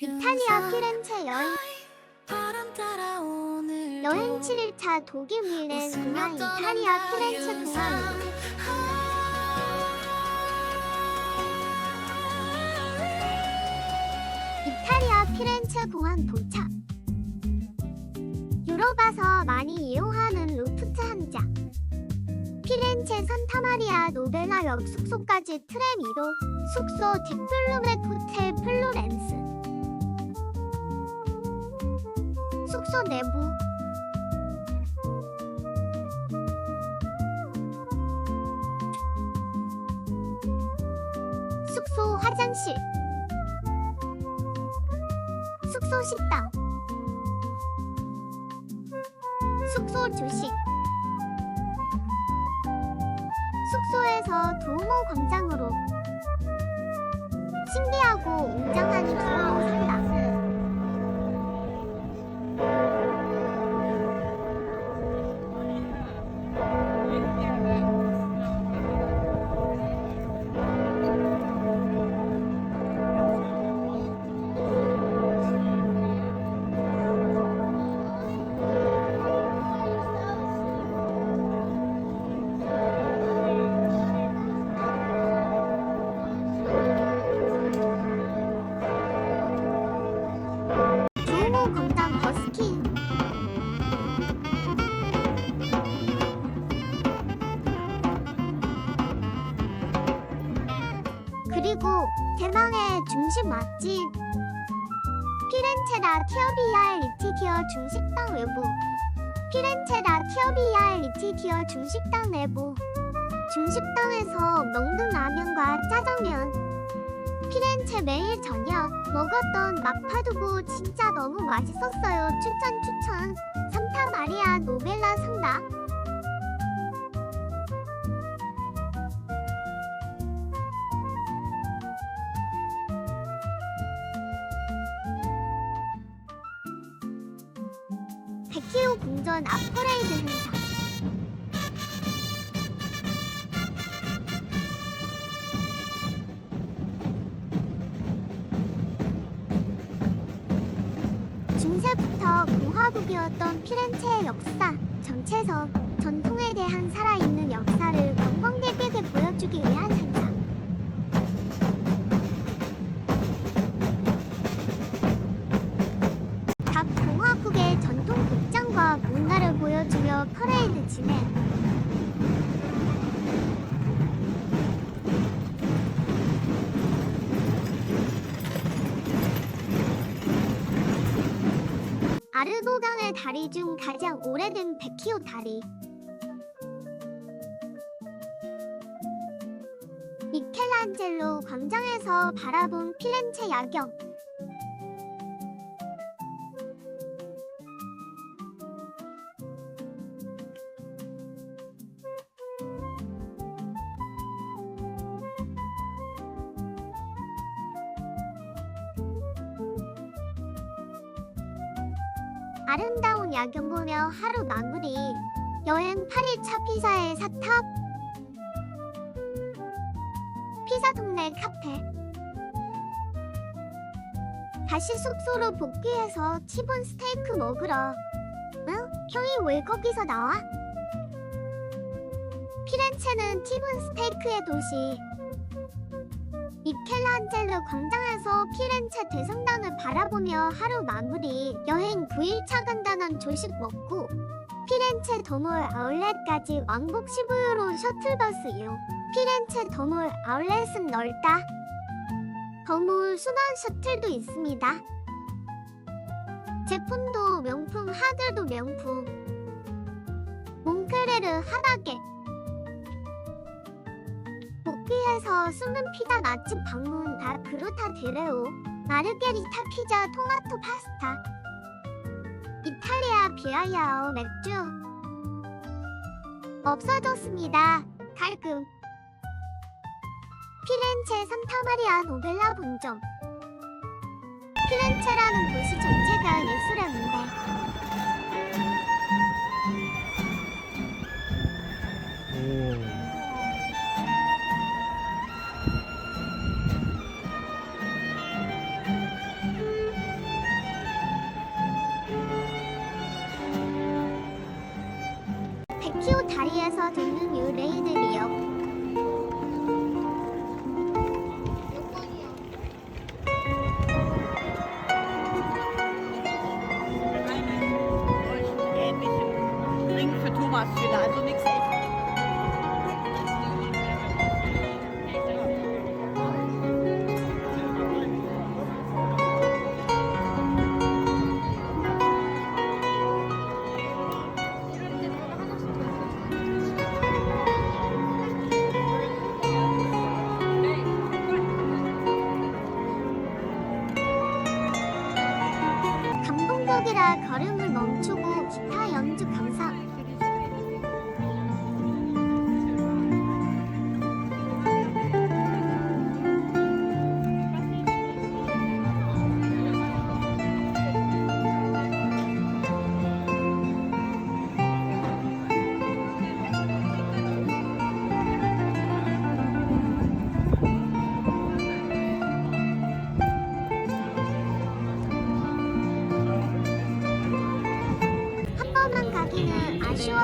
이탈리아 피렌체 여행 여행 7일차 독일 밀렌 공항 이탈리아 피렌체 공항 이탈리아 피렌체 공항 도착. 유럽에서 많이 이용하는 루프트 항자 피렌체 산타마리아 노벨라역 숙소까지 트램 이동 숙소 디플로멧 호텔 플로렌스 숙소 내부. 숙소 화장실. 숙소 식당. 숙소 조식. 숙소에서 두오모 광장으로 신기하고 웅장한 두오모 상가 대망의 중식 맛집 피렌체다 티어비아 리티티어 중식당 외부 피렌체다 티어비아 리티티어 중식당 내부 중식당에서 먹는 라면과 짜장면 피렌체 매일 저녁 먹었던 마파두부 진짜 너무 맛있었어요. 추천 추천. 산타 마리아 노벨라 상가. 백희호 궁전 앞 퍼레이드 행사. 중세부터 공화국이었던 피렌체의 역사, 정체성, 전통에 대한 살아있는 역사를 관광객에게 보여주기 위한 행사. 보여주며 퍼레이드 진행. 아르고강의 다리 중 가장 오래된 백희호 다리. 미켈란젤로 광장에서 바라본 피렌체 야경. 아름다운 야경 보며 하루 마무리. 여행 8일차 피사의 사탑. 피사 동네 카페. 다시 숙소로 복귀해서 티본 스테이크 먹으러. 응? 형이 왜 거기서 나와? 피렌체는 티본 스테이크의 도시. 미켈란젤로 광장에서 피렌체 대성당을 바라보며 하루 마무리 여행 9일차 간단한 조식 먹고 피렌체 더몰 아울렛까지 왕복 15유로 셔틀버스 이용 피렌체 더몰 아울렛은 넓다. 더몰 순환 셔틀도 있습니다. 제품도 명품 하들도 명품. 몽크레르 하나게 복귀해서 숨은 피자 맛집 방문 다 그루타 데레오. 마르게리타 피자 토마토 파스타. 이탈리아 비아야오 맥주. 없어졌습니다. 갈금. 피렌체 산타마리아 노벨라 본점. 피렌체라는 도시 전체가 예술의 무대 다리에서 듣는 für Thomas wieder, also nichts 감동적이라 걸음을 멈추고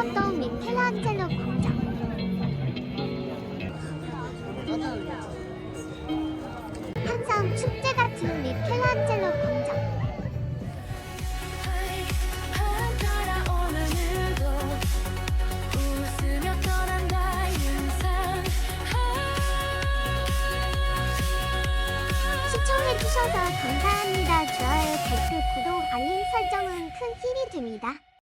아쉬웠던 미켈란젤로 광장. 항상 축제 같은 미켈란젤로 인상 시청해주셔서 감사합니다. 좋아요, 댓글, 구독, 알림 설정은 큰 힘이 됩니다.